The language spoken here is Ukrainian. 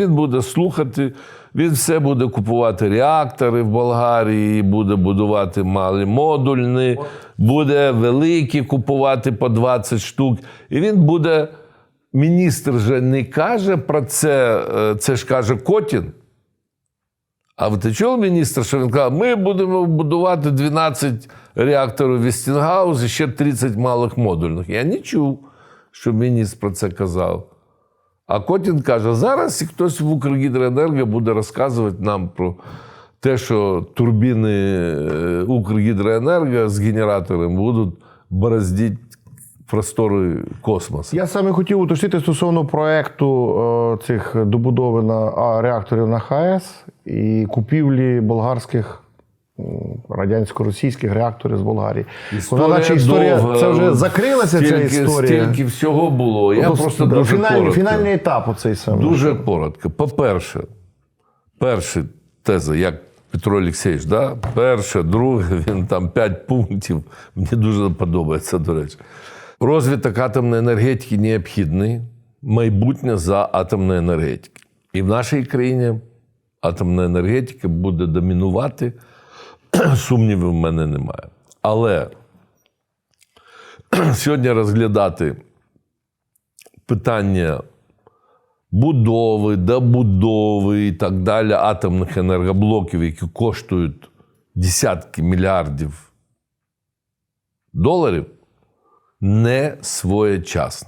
Він буде слухати, він все буде купувати реактори в Болгарії, буде будувати малі модульні, буде великі купувати по 20 штук. І він буде. Міністр же не каже про це, е, це ж каже Котін. А ви ти чув міністр, що він каже, ми будемо будувати 12 реакторів Вестінгаус і ще 30 малих модульних. Я не чув, що міністр про це казав. А Котін каже: зараз хтось в Укргідроенерго буде розказувати нам про те, що турбіни е, Укргідроенерго з генераторами будуть бороздити простори космосу. Я саме хотів уточнити стосовно проекту е, цих добудови на реакторів на ХАЕС і купівлі болгарських радянсько-російських реакторів з Болгарії. Вона наче історія довга, це вже закрилася ця стільки- історія. Стільки всього було. Я Просто, просто дуже фінальний, коротко. фінальний етап оцей саме. Дуже коротко. По-перше, перша теза, як Петро Олексійович, да? перше, друге, він там п'ять пунктів. Мені дуже подобається, до речі. Розвиток атомної енергетики необхідний, майбутнє за атомної енергетики. І в нашій країні атомна енергетика буде домінувати. Сумнівів в мене немає. Але сьогодні розглядати питання будови, добудови і так далі атомних енергоблоків, які коштують десятки мільярдів доларів, не своєчасно.